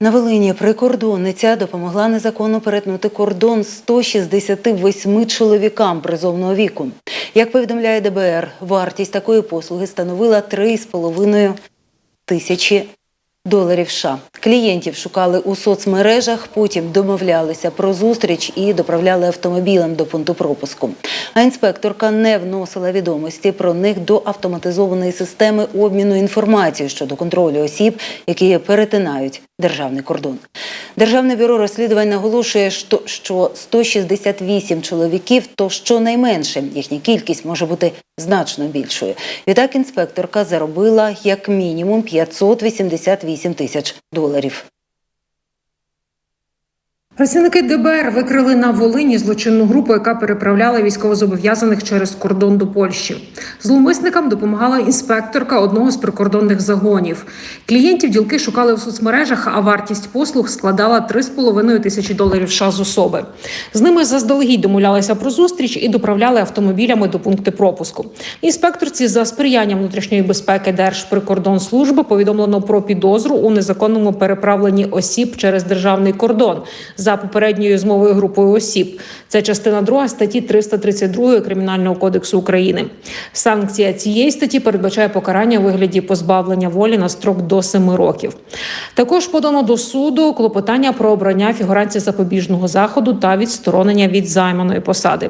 На Волині прикордонниця допомогла незаконно перетнути кордон 168 чоловікам призовного віку. Як повідомляє ДБР, вартість такої послуги становила 3,5 тисячі доларів США. Клієнтів шукали у соцмережах, потім домовлялися про зустріч і доправляли автомобілем до пункту пропуску. А інспекторка не вносила відомості про них до автоматизованої системи обміну інформацією щодо контролю осіб, які перетинають державний кордон. Державне бюро розслідувань наголошує, що- що 168 чоловіків то щонайменше їхня кількість може бути значно більшою. Відтак інспекторка заробила як мінімум 588 тисяч доларів. Працівники ДБР викрили на Волині злочинну групу, яка переправляла військовозобов'язаних через кордон до Польщі. Зловмисникам допомагала інспекторка одного з прикордонних загонів. Клієнтів ділки шукали в соцмережах, а вартість послуг складала 3,5 тисячі доларів США з особи. З ними заздалегідь домовлялися про зустріч і доправляли автомобілями до пункту пропуску. Інспекторці за сприяння внутрішньої безпеки Держприкордонслужби повідомлено про підозру у незаконному переправленні осіб через державний кордон за попередньою змовою групою осіб. Це частина 2 статті 332 Кримінального кодексу України. Санкція цієї статті передбачає покарання у вигляді позбавлення волі на строк до 7 років. Також подано до суду клопотання про обрання фігуранції запобіжного заходу та відсторонення від займаної посади.